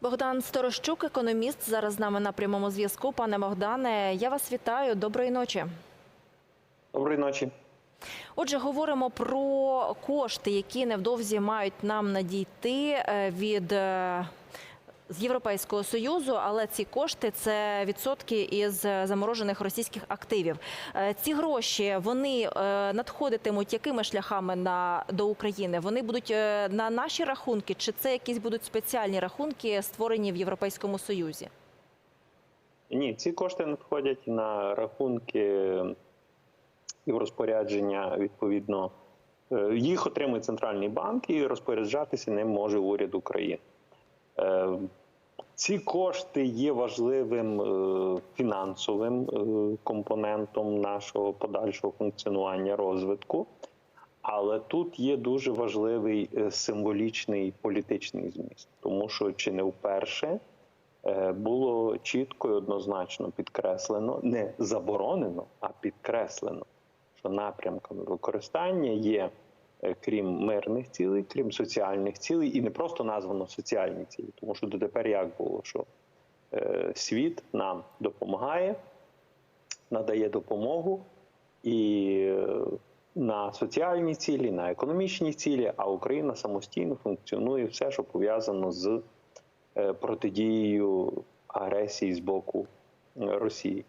Богдан Сторощук, економіст, зараз з нами на прямому зв'язку. Пане Богдане, я вас вітаю. Доброї ночі. Доброї ночі. Отже, говоримо про кошти, які невдовзі мають нам надійти е, від е, з Європейського союзу, але ці кошти це відсотки із заморожених російських активів. Е, Ці гроші вони е, надходитимуть якими шляхами на до України? Вони будуть е, на наші рахунки, чи це якісь будуть спеціальні рахунки, створені в Європейському Союзі? Ні, ці кошти надходять на рахунки і в розпорядження відповідно. Їх отримує центральний банк і розпоряджатися ним може уряд України. Ці кошти є важливим е, фінансовим е, компонентом нашого подальшого функціонування розвитку, але тут є дуже важливий е, символічний політичний зміст, тому що чи не вперше було чітко і однозначно підкреслено, не заборонено, а підкреслено, що напрямками використання є, крім мирних цілей, крім соціальних цілей, і не просто названо соціальні цілі, тому що дотепер як було, що е, світ нам допомагає, надає допомогу і е, на соціальні цілі, на економічні цілі, а Україна самостійно функціонує все, що пов'язано з е, протидією агресії з боку е, Росії.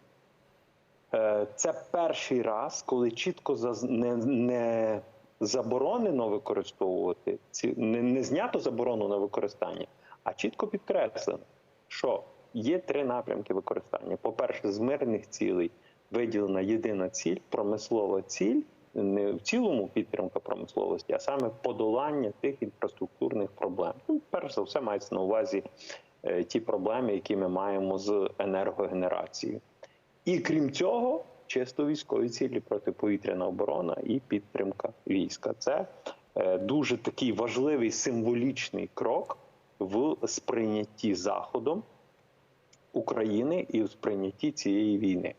Е, Це перший раз, коли чітко не, не заборонено використовувати ці не, не знято заборону на використання, а чітко підкреслено, що є три напрямки використання. По-перше, з мирних цілей виділена єдина ціль, промислова ціль, не в цілому підтримка промисловості, а саме подолання тих інфраструктурних проблем. Ну, перш за все, мається на увазі е, ті проблеми, які ми маємо з енергогенерацією. І крім цього, чисто військові цілі протиповітряна оборона і підтримка війська. Це е, дуже такий важливий символічний крок в сприйнятті Заходом України і в сприйнятті цієї війни.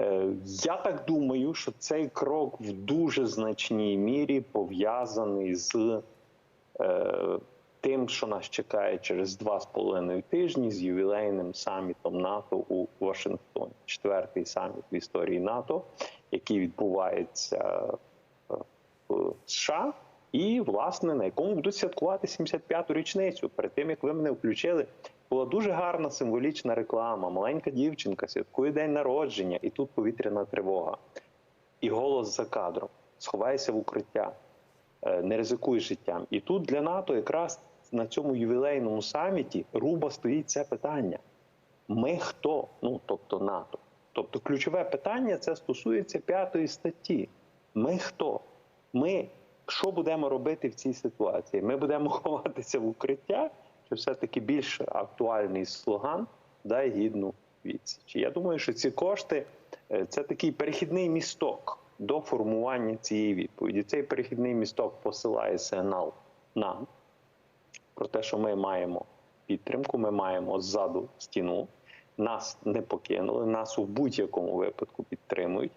Е, Я так думаю, що цей крок в дуже значній мірі пов'язаний з е, тим, що нас чекає через два з половиною тижні з ювілейним самітом НАТО у Вашингтоні, четвертий саміт в історії НАТО, який відбувається е, в США, і власне на якому будуть святкувати 75-ту річницю. Перед тим як ви мене включили, була дуже гарна символічна реклама. Маленька дівчинка святкує день народження, і тут повітряна тривога. І голос за кадром: сховайся в укриття, е, не ризикуй життям. І тут для НАТО якраз на цьому ювілейному саміті руба стоїть це питання. Ми хто? Ну тобто НАТО. Тобто, ключове питання це стосується п'ятої статті. Ми хто? Ми що будемо робити в цій ситуації? Ми будемо ховатися в укриття, чи все-таки більш актуальний слоган дай гідну відсіч. Я думаю, що ці кошти е, це такий перехідний місток до формування цієї відповіді. Цей перехідний місток посилає сигнал нам про те, що ми маємо підтримку, ми маємо ззаду стіну. Нас не покинули, нас у будь-якому випадку підтримують.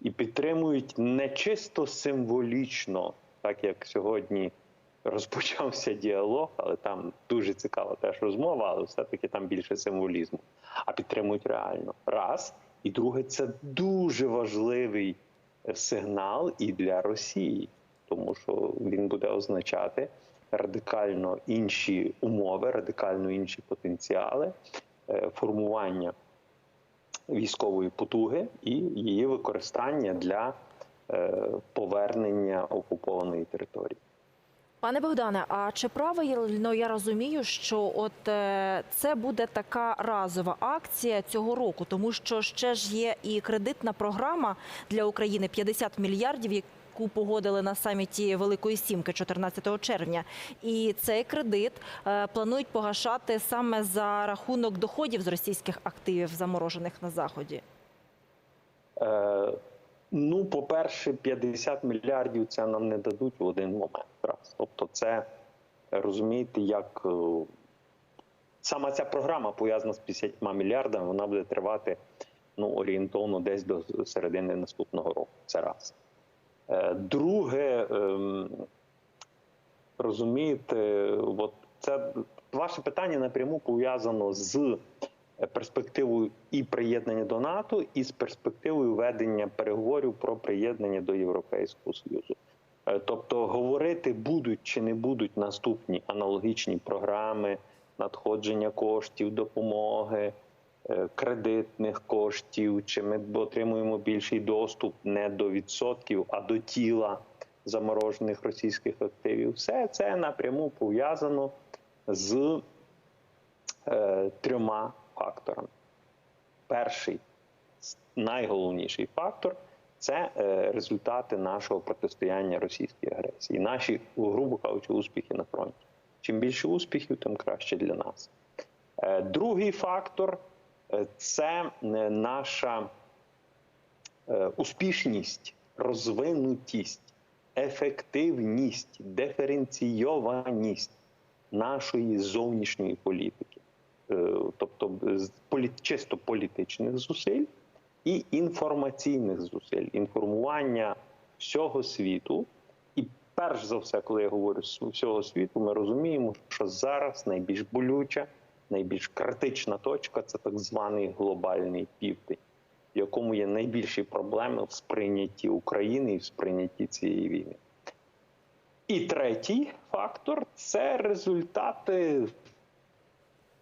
І підтримують не чисто символічно, так як сьогодні розпочався діалог, але там дуже цікава теж розмова, але все-таки там більше символізму. А підтримують реально. Раз. І друге, це дуже важливий е, сигнал і для Росії, тому що він буде означати радикально інші умови, радикально інші потенціали е, формування військової потуги і її використання для е, повернення окупованої території. Пане Богдане, а чи правильно я розумію, що от е, це буде така разова акція цього року, тому що ще ж є і кредитна програма для України 50 мільярдів, яку погодили на саміті Великої Сімки 14 червня. І цей кредит е, планують погашати саме за рахунок доходів з російських активів, заморожених на заході. Е, ну, по-перше, 50 мільярдів це нам не дадуть в один момент. Раз. Тобто, це розумієте, як е, сама ця програма пов'язана з 50 мільярдами, вона буде тривати ну, орієнтовно десь до середини наступного року. Це раз. Е, Друге, ем, розумієте, от це ваше питання напряму пов'язано з е, перспективою і приєднання до НАТО, і з перспективою ведення переговорів про приєднання до Європейського Союзу. Е, Тобто говорити будуть чи не будуть наступні аналогічні програми надходження коштів, допомоги, кредитних коштів, чи ми отримуємо більший доступ не до відсотків, а до тіла заморожених російських активів. Все це напряму пов'язано з е, трьома факторами. Перший найголовніший фактор це е, результати нашого протистояння російській агресії, наші, грубо кажучи, успіхи на фронті. Чим більше успіхів, тим краще для нас. Е, Другий фактор е, це е, наша е, успішність, розвинутість, ефективність, диференційованість нашої зовнішньої політики, Е, тобто чисто політичних зусиль і інформаційних зусиль, інформування всього світу. І перш за все, коли я говорю з всього світу, ми розуміємо, що зараз найбільш болюча, найбільш критична точка це так званий глобальний південь, в якому є найбільші проблеми в сприйнятті України і в сприйнятті цієї війни. І третій фактор це результати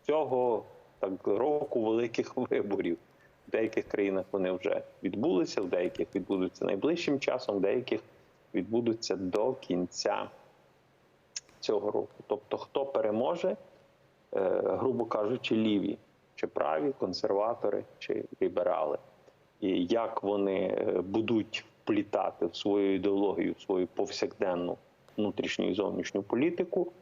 цього так року великих виборів. В деяких країнах вони вже відбулися, в деяких відбудуться найближчим часом, в деяких відбудуться до кінця цього року. Тобто, хто переможе, грубо кажучи, ліві чи праві, консерватори чи ліберали, і як вони е, будуть вплітати в свою ідеологію, в свою повсякденну внутрішню і зовнішню політику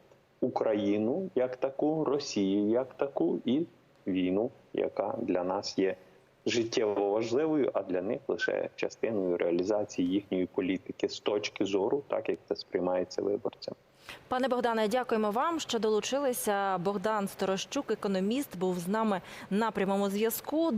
Україну як таку, Росію як таку, і війну, яка для нас є життєво важливою, а для них лише частиною реалізації їхньої політики з точки зору, так як це сприймається виборцем. Пане Богдане, дякуємо вам, що долучилися. Богдан Сторощук, економіст, був з нами на прямому зв'язку.